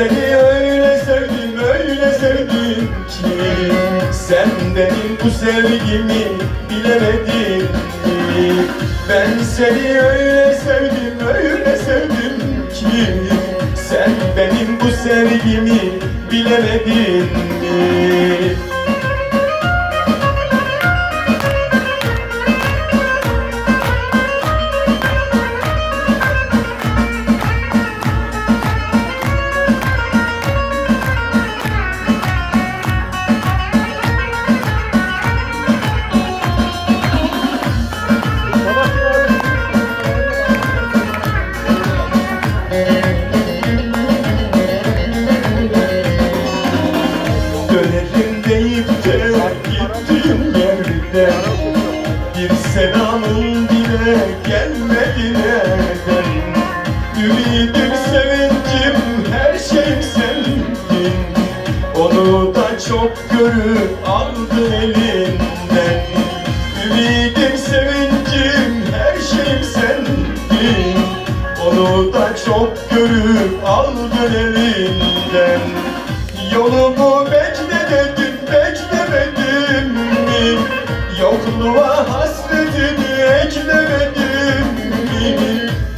seni öyle sevdim, öyle sevdim ki Sen benim bu sevgimi bilemedin mi? Ben seni öyle sevdim, öyle sevdim ki Sen benim bu sevgimi bilemedin mi? Selamın bile gelmedi nereden Ümidim, sevincim, her şeyim sendin Onu da çok görüp aldı elinden. Ümidim, sevincim, her şeyim sendin Onu da çok görüp aldın elinden. Yolumu bekledin, Yokluğa hasretini eklemedim?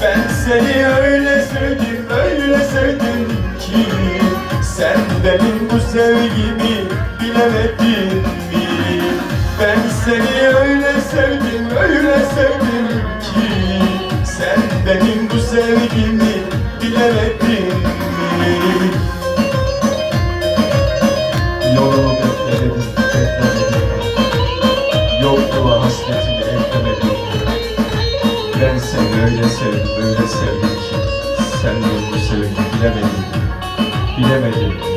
Ben seni öyle sevdim, öyle sevdim ki Sen benim bu sevgimi bilemedin Yokluğa hasretini eklemedim. Ben seni öyle sevdim, öyle sevdim ki Sen de bu sevgi bilemedin. Bilemedin